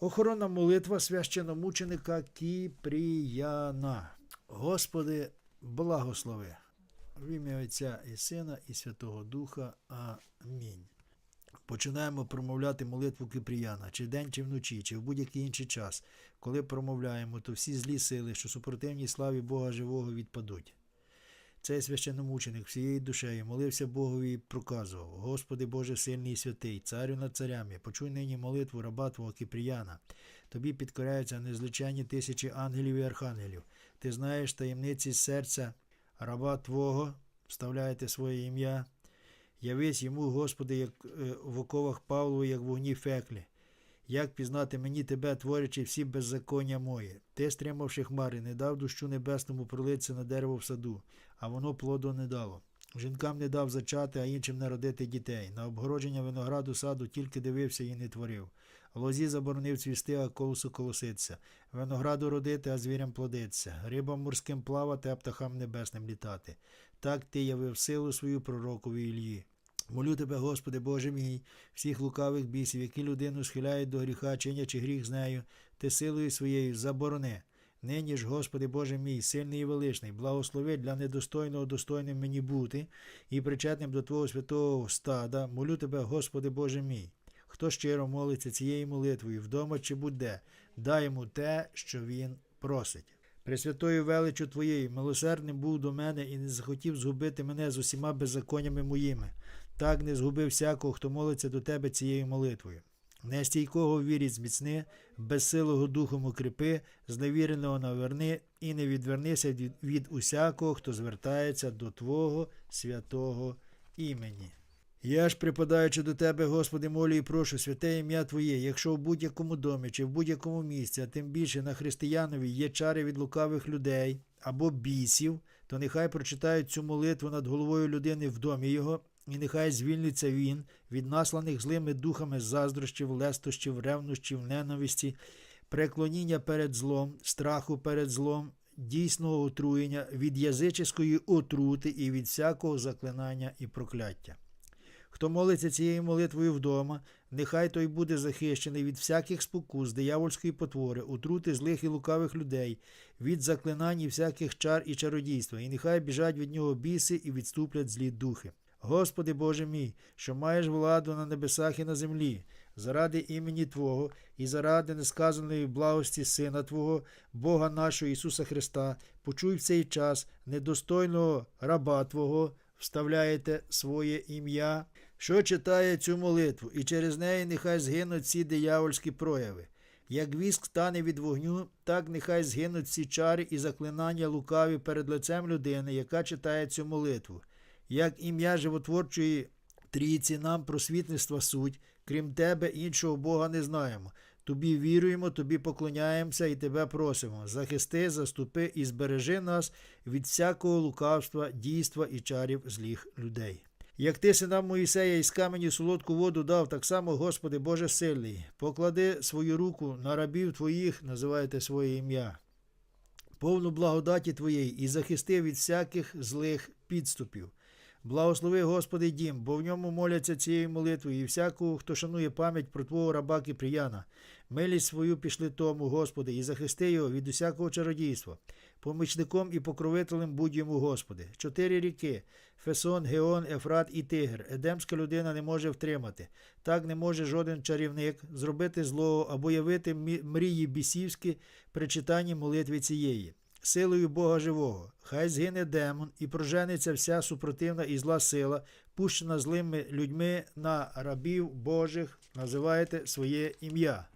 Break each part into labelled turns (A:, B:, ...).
A: Охоронна молитва священомученика Кіпріяна. Господи, благослови. В ім'я Отця і Сина, і Святого Духа. Амінь. Починаємо промовляти молитву Кипріяна, чи вдень, чи вночі, чи в будь-який інший час. Коли промовляємо, то всі злі сили, що супротивній славі Бога живого, відпадуть. Цей священомученик всією душею молився Богові і проказував: Господи Боже сильний і святий, царю над царями, почуй нині молитву раба Твого Кипріяна. Тобі підкоряються незліченні тисячі ангелів і архангелів. Ти знаєш таємниці серця раба Твого, вставляєте своє ім'я. Явись йому, Господи, як е, в оковах Павлову, як в вогні феклі. Як пізнати мені тебе, творячи всі беззаконня мої? Ти, стримавши хмари, не дав дощу небесному пролитися на дерево в саду, а воно плоду не дало. Жінкам не дав зачати, а іншим не родити дітей. На обгородження винограду саду тільки дивився і не творив. Лозі заборонив цвісти, а колосу колоситься. Винограду родити, а звірям плодиться. Рибам морським плавати, а птахам небесним літати. Так ти явив силу свою пророкові Ілії. Молю тебе, Господи, Боже мій, всіх лукавих бісів, які людину схиляють до гріха, чинячи гріх з нею, ти силою своєю заборони. Нині ж, Господи Боже мій, сильний і величний, благослови для недостойного достойним мені бути і причетним до Твого святого стада, молю тебе, Господи Боже мій. Хто щиро молиться цією молитвою, вдома чи будь-де, дай йому те, що він просить. Пресвятою величу Твоєю, милосердним був до мене і не захотів згубити мене з усіма беззаконнями моїми. Так не згубив всякого, хто молиться до тебе цією молитвою. Нестійкого в вірі зміцни, безсилого духом укріпи, зневіреного наверни і не відвернися від, від усякого, хто звертається до Твого святого імені. Я ж, припадаючи до Тебе, Господи, молю і прошу, святе ім'я Твоє, якщо в будь-якому домі чи в будь-якому місці, а тим більше на християнові є чари від лукавих людей або бісів, то нехай прочитають цю молитву над головою людини в домі його, і нехай звільниться він від насланих злими духами заздрощів, лестощів, ревнощів, ненависті, преклоніння перед злом, страху перед злом, дійсного отруєння, від язичської отрути і від всякого заклинання і прокляття. Хто молиться цією молитвою вдома, нехай той буде захищений від всяких спокус, диявольської потвори, отрути злих і лукавих людей, від заклинань і всяких чар і чародійства, і нехай біжать від нього біси і відступлять злі духи. Господи Боже мій, що маєш владу на небесах і на землі, заради імені Твого і заради несказаної благості Сина Твого, Бога нашого Ісуса Христа, почуй в цей час недостойного раба Твого, вставляєте своє ім'я, що читає цю молитву, і через неї нехай згинуть ці диявольські прояви. Як віск стане від вогню, так нехай згинуть всі чари і заклинання лукаві перед лицем людини, яка читає цю молитву. Як ім'я животворчої трійці нам просвітництва суть, крім тебе, іншого Бога не знаємо. Тобі віруємо, тобі поклоняємося і тебе просимо. Захисти, заступи і збережи нас від всякого лукавства, дійства і чарів злих людей. Як ти синам Моїсея із каменю солодку воду дав, так само, Господи Боже сильний, поклади свою руку на рабів твоїх, називайте своє ім'я, повну благодаті Твоєї і захисти від всяких злих підступів. Благослови, Господи, дім, бо в ньому моляться цією молитвою, і всякого, хто шанує пам'ять про Твого раба Киприяна. Милість свою пішли тому, Господи, і захисти його від усякого чародійства. Помічником і покровителем будь йому, Господи. Чотири ріки Фесон, Геон, Ефрат і Тигр. Едемська людина не може втримати. Так не може жоден чарівник зробити злого або явити мрії бісівські при читанні молитви цієї. Силою Бога живого, хай згине демон і проженеться вся супротивна і зла сила, пущена злими людьми на рабів Божих, називайте своє ім'я.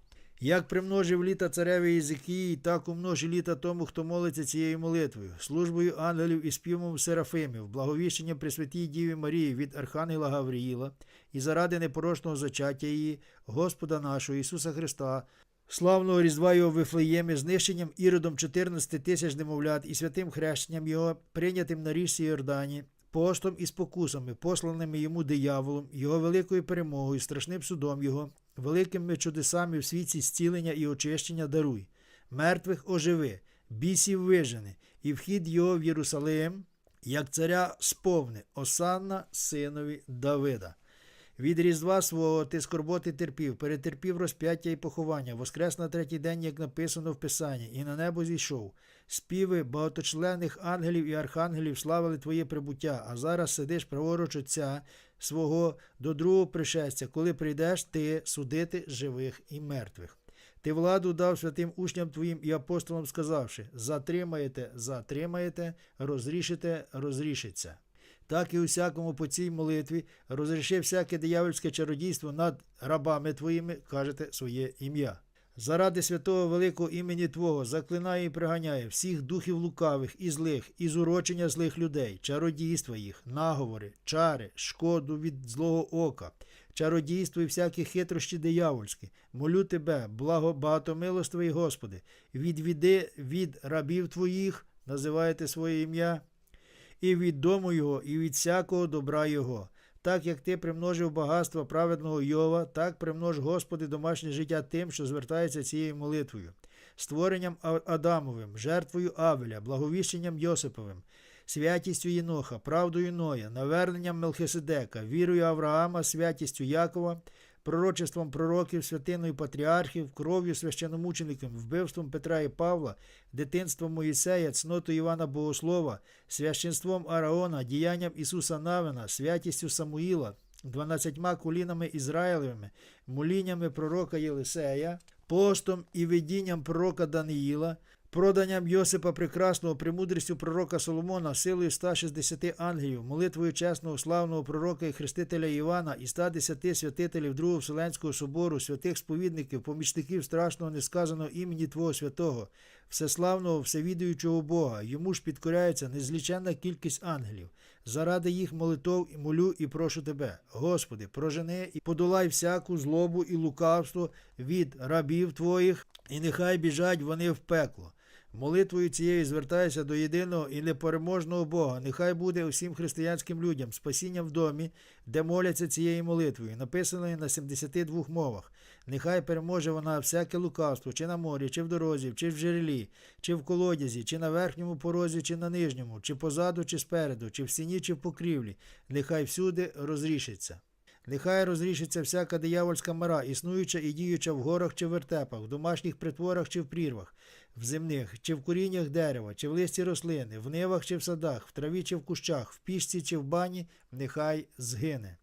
A: Як примножив літа цареві Єзикії, так умножи літа тому, хто молиться цією молитвою, службою ангелів і співом серафимів, благовіщенням Пресвятій Діві Марії від Архангела Гавріїла і заради непорочного зачаття її, Господа нашого Ісуса Христа, славного Різдва Його Вифлеємі, знищенням іродом 14 тисяч немовлят і святим хрещенням Його, прийнятим на річці Йордані, постом і спокусами, посланими йому дияволом, його великою перемогою, страшним судом його, великими чудесами в світі зцілення і очищення даруй, мертвих оживи, бісів вижени, і вхід його в Єрусалим, як царя сповни, осанна синові Давида. Від різдва свого ти скорботи терпів, перетерпів розп'яття і поховання, воскрес на третій день, як написано в Писанні, і на небо зійшов. Співи багаточленних ангелів і архангелів славили твоє прибуття, а зараз сидиш праворуч Отця свого до другого пришестя, коли прийдеш ти судити живих і мертвих. Ти владу дав святим учням твоїм і апостолам, сказавши: затримаєте, затримаєте, розрішите, розрішиться. Так і усякому по цій молитві розріши всяке диявольське чародійство над рабами твоїми, кажете своє ім'я. Заради святого великого імені Твого заклинає і приганяє всіх духів лукавих і злих, і зурочення злих людей, чародійства їх, наговори, чари, шкоду від злого ока, чародійство і всякі хитрощі диявольські. Молю тебе, благо багатомилостивий Господи, відвіди від рабів Твоїх, називаєте своє ім'я, і від дому його, і від всякого добра його. Так як ти примножив багатство праведного Йова, так примнож, Господи, домашнє життя тим, що звертається цією молитвою, створенням Адамовим, жертвою Авеля, благовіщенням Йосиповим, святістю Єноха, правдою Ноя, наверненням Мелхиседека, вірою Авраама, святістю Якова, пророчеством пророків, святиною патріархів, кров'ю священомучеників, вбивством Петра і Павла, дитинством Моїсея, цнотою Івана Богослова, священством Араона, діянням Ісуса Навина, святістю Самуїла, дванадцятьма колінами Ізраїлевими, моліннями пророка Єлисея, постом і видінням пророка Даниїла, проданням Йосипа Прекрасного, премудрістю пророка Соломона, силою 160 ангелів, молитвою чесного славного пророка і хрестителя Івана і 110 святителів Другого Вселенського собору, святих сповідників, помічників страшного несказаного імені Твого святого, всеславного, всевідуючого Бога. Йому ж підкоряється незліченна кількість ангелів. Заради їх молитов і молю і прошу тебе, Господи, прожени і подолай всяку злобу і лукавство від рабів Твоїх, і нехай біжать вони в пекло. Молитвою цією звертаюся до єдиного і непереможного Бога. Нехай буде усім християнським людям спасіння в домі, де моляться цією молитвою, написаною на 72 мовах. Нехай переможе вона всяке лукавство, чи на морі, чи в дорозі, чи в джерелі, чи в колодязі, чи на верхньому порозі, чи на нижньому, чи позаду, чи спереду, чи в стіні, чи в покрівлі. Нехай всюди розрішиться. Нехай розрішиться всяка диявольська мара, існуюча і діюча в горах чи вертепах, в домашніх притворах чи в прірвах, в земних, чи в коріннях дерева, чи в листі рослини, в нивах чи в садах, в траві чи в кущах, в пічці чи в бані, нехай згине.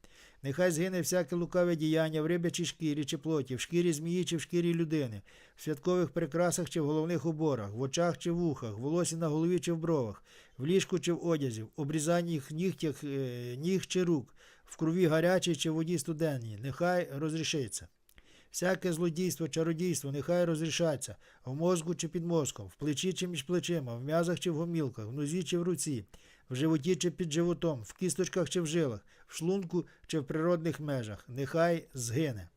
A: Нехай згине всяке лукаве діяння в рибячій шкірі чи плоті, в шкірі змії чи в шкірі людини, в святкових прикрасах чи в головних уборах, в очах чи в вухах, в волосі на голові чи в бровах, в ліжку чи в одязі, в обрізаннях нігтях, е, ніг чи рук, в крові гарячій чи воді студенній, нехай розрішиться. Всяке злодійство, чародійство, нехай розрішаться в мозку чи під мозком, в плечі чи між плечима, в м'язах чи в гомілках, в нозі чи в руці, в животі чи під животом, в кісточках чи в жилах, в шлунку чи в природних межах, нехай згине.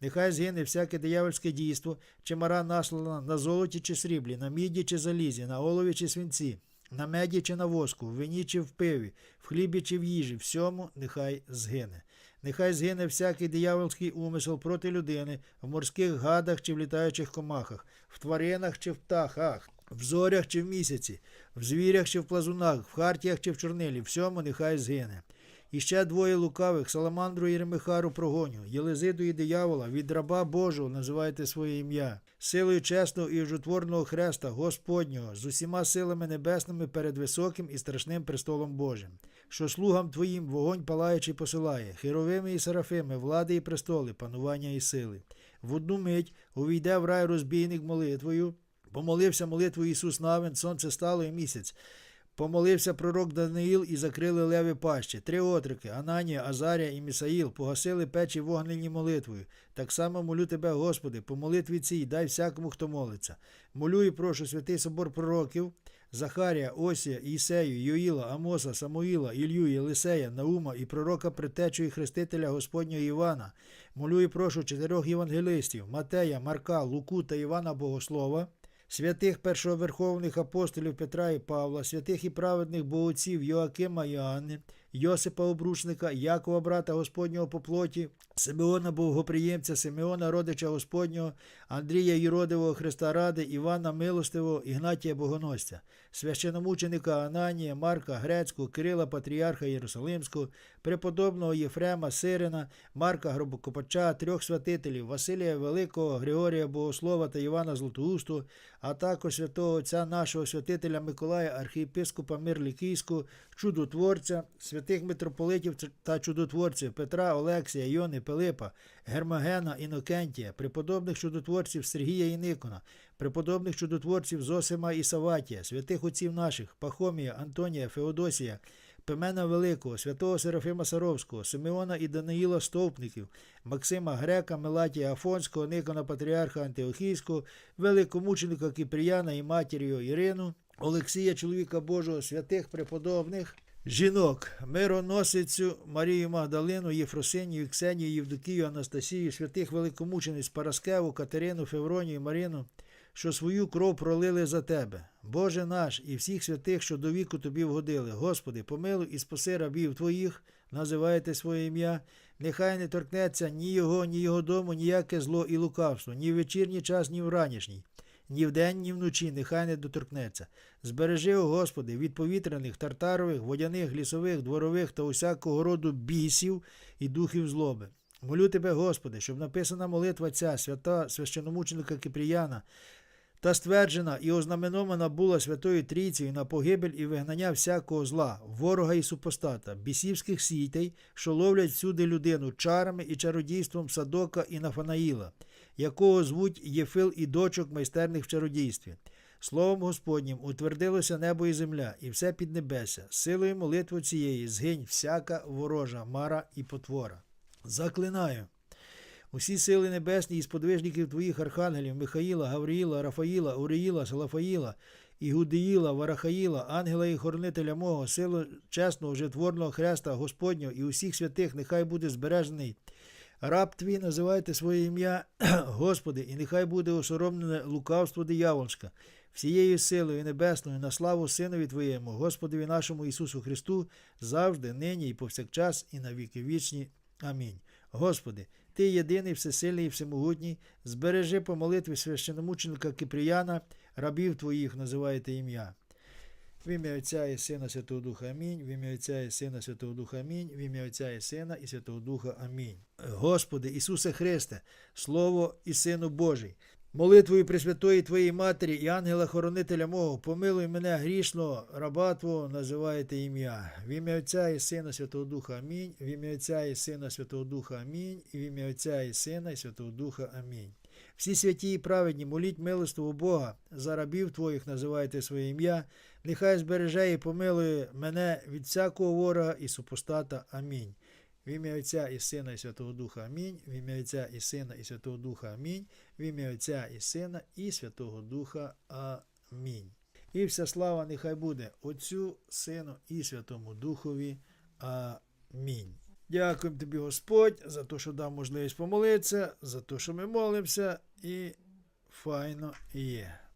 A: Нехай згине всяке диявольське дійство, чи мара наслана на золоті чи сріблі, на міді чи залізі, на олові чи свинці, на меді чи на воску, в вині чи в пиві, в хлібі чи в їжі, всьому нехай згине. Нехай згине всякий диявольський умисел проти людини в морських гадах чи в літаючих комахах, в тваринах чи в птахах, в зорях чи в місяці, в звірях чи в плазунах, в хартіях чи в чорнилі, всьому нехай згине. І ще двоє лукавих, Саламандру і Ремихару прогоню, Єлизиду і диявола, від раба Божого називайте своє ім'я, силою чесного і жутворного хреста Господнього, з усіма силами небесними перед високим і страшним престолом Божим, що слугам твоїм вогонь палаючий посилає, херовими і серафими, влади і престоли, панування і сили. В одну мить увійде в рай розбійник молитвою, помолився молитвою Ісус Навин, сонце стало і місяць. Помолився пророк Даниїл і закрили леви пащі. Три отрики Ананія, Азарія і Місаїл погасили печі вогнені молитвою. Так само молю тебе, Господи, по молитві цій дай всякому, хто молиться. Молю і прошу святий собор пророків Захарія, Осія, Ісею, Йоїла, Амоса, Самуїла, Ілью, Єлисея, Наума і пророка предтечу і хрестителя Господнього Івана. Молю і прошу чотирьох євангелистів Матея, Марка, Луку та Івана Богослова святих першоверховних апостолів Петра і Павла, святих і праведних богоців Йоакима і Йосипа Обручника, Якова брата Господнього по плоті, Симеона Богоприємця, Симеона родича Господнього, Андрія Єродивого Христа Ради, Івана Милостивого, Ігнатія Богоносця, священомученика Ананія, Марка Грецького, Кирила Патріарха Єрусалимського, преподобного Єфрема Сирина, Марка Гробокопача, трьох святителів Василія Великого, Григорія Богослова та Івана Златоусту, а також святого отця нашого святителя Миколая, архієпископа Мирлікійського, чудотворця, святих митрополитів та чудотворців Петра, Олексія, Йони, Пилипа, Гермогена, Інокентія, преподобних чудотворців Сергія і Никона, преподобних чудотворців Зосима і Саватія, святих отців наших Пахомія, Антонія, Феодосія, Пимена Великого, святого Серафима Саровського, Симеона і Даниїла Стовпників, Максима Грека, Мелатія Афонського, Никона Патріарха Антиохійського, великомученика Кіпріяна і матір'ю Ірину, Олексія, чоловіка Божого, святих преподобних. Жінок, мироносицю Марію Магдалину, Єфросинію, Ксенію, Євдокію, Анастасію, святих великомучениць Параскеву, Катерину, Февронію, Марину, що свою кров пролили за тебе. Боже наш і всіх святих, що до віку тобі вгодили. Господи, помилуй і спаси рабів твоїх, називайте своє ім'я. Нехай не торкнеться ні його, ні його дому, ніяке зло і лукавство, ні в вечірній час, ні в ранішній. Ні вдень, ні вночі, нехай не доторкнеться. Збережи, о Господи, від повітряних, тартарових, водяних, лісових, дворових та усякого роду бісів і духів злоби. Молю тебе, Господи, щоб написана молитва ця, свята священомученика Кипріяна, та стверджена і ознаменована була Святою Трійцею на погибель і вигнання всякого зла, ворога і супостата, бісівських сітей, що ловлять всюди людину чарами і чародійством Садока і Нафанаїла, якого звуть Єфил і дочок майстерних в чародійстві. Словом Господнім утвердилося небо і земля, і все піднебеся, силою молитви цієї згинь всяка ворожа мара і потвора. Заклинаю. Усі сили небесні і сподвижників твоїх архангелів Михаїла, Гавріїла, Рафаїла, Уріїла, Салафаїла, Ігудиїла, Варахаїла, ангела і хоронителя мого, силу чесного, житворного хреста Господнього і усіх святих, нехай буде збережений. Раб твій називайте своє ім'я, Господи, і нехай буде осоромлене лукавство диявольське, всією силою небесною на славу Синові Твоєму, Господові нашому Ісусу Христу, завжди, нині і повсякчас, і на віки вічні. Амінь. Господи, Ти єдиний, всесильний і всемогутній, збережи по молитві священомученика Кипріяна, рабів Твоїх називаєте ім'я. В ім'я Отця і Сина Святого Духа Амінь. В ім'я Отця і Сина Святого Духа Амінь. В ім'я Отця і Сина і Святого Духа Амінь. Господи, Ісусе Христе, Слово і Сину Божий, молитвою Пресвятої Твоєї Матері і ангела-хоронителя мого, помилуй мене грішного, раба Твого, називаєте ім'я. В ім'я Отця і Сина Святого Духа Амінь. В ім'я Отця і Сина Святого Духа Амінь. І в ім'я Отця і Сина і Святого Духа Амінь. Всі святі і праведні, моліть милостиву Бога, за рабів Твоїх називайте своє ім'я, нехай збереже і помилує мене від всякого ворога і супостата. Амінь. В ім'я Отця і Сина і Святого Духа Амінь. В ім'я Отця і Сина і Святого Духа Амінь. В ім'я Отця і Сина і Святого Духа Амінь. І вся слава нехай буде Отцю, Сину і Святому Духові. Амінь. Дякуємо тобі, Господь, за те, що дав можливість помолитися, за те, що ми молимося, і файно є.